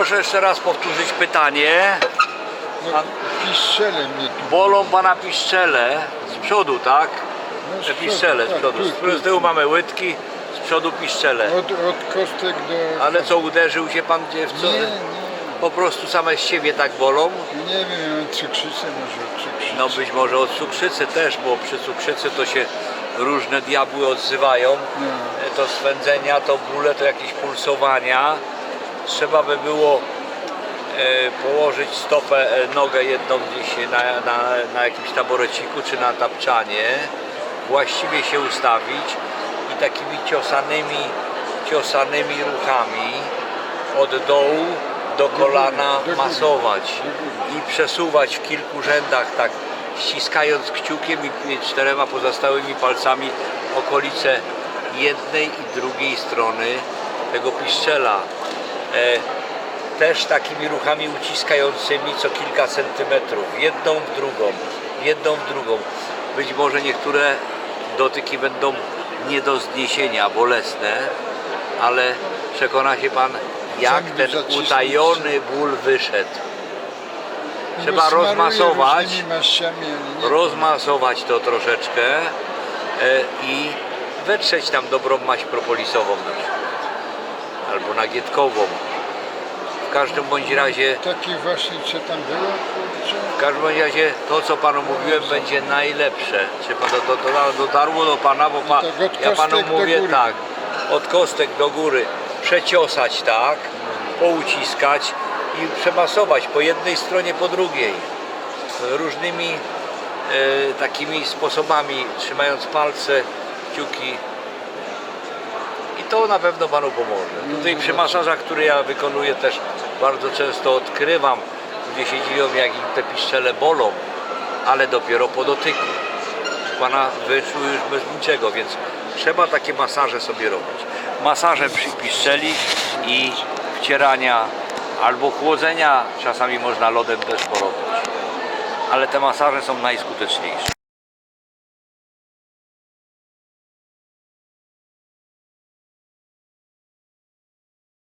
Proszę jeszcze raz powtórzyć pytanie. No, piszczele mnie tu. Bolą pana piszczele z przodu, tak? No, z piszczele z tak, przodu. tu, tu, Z tyłu mamy łydki, z przodu piszczele. Od, od kostek do... Ale co, uderzył się pan gdzie w co? Nie, nie. Po prostu same z siebie tak bolą? Nie wiem, ja mam cukrzycę może od cukrzycy. No być może od cukrzycy też, bo przy cukrzycy to się różne diabły odzywają. No. To swędzenia, to bóle, to jakieś pulsowania. Trzeba by było e, położyć stopę, e, nogę jedną gdzieś na, na, na jakimś taboreciku czy na tapczanie, właściwie się ustawić i takimi ciosanymi, ciosanymi ruchami od dołu do kolana masować i przesuwać w kilku rzędach tak ściskając kciukiem i czterema pozostałymi palcami okolice jednej i drugiej strony tego piszczela. E, też takimi ruchami uciskającymi co kilka centymetrów, jedną w drugą, jedną w drugą. Być może niektóre dotyki będą nie do zniesienia, bolesne, ale przekona się Pan, jak ten utajony ból wyszedł. No, Trzeba rozmasować, rozmasować to troszeczkę e, i wetrzeć tam dobrą maść propolisową na przykład. Albo nagietkową. W każdym bądź razie Taki właśnie, co tam było, kurczę. W każdym bądź razie to, co Panu mówiłem, będzie najlepsze. Czy Pan do, do, do, dotarło do Pana, bo pa, Tak, od ja Panu kostek do mówię góry. tak, od kostek do góry, przeciosać tak, pouciskać i przemasować po jednej stronie, po drugiej. Różnymi e, takimi sposobami, trzymając palce, kciuki. I to na pewno Panu pomoże. Tutaj przy masażach, które ja wykonuję też bardzo często odkrywam, ludzie się dziwią jak im te piszczele bolą, ale dopiero po dotyku. Pana wyszły już bez niczego, więc trzeba takie masaże sobie robić. Masaże przy piszczeli i wcierania albo chłodzenia, czasami można lodem też porobić. Ale te masaże są najskuteczniejsze.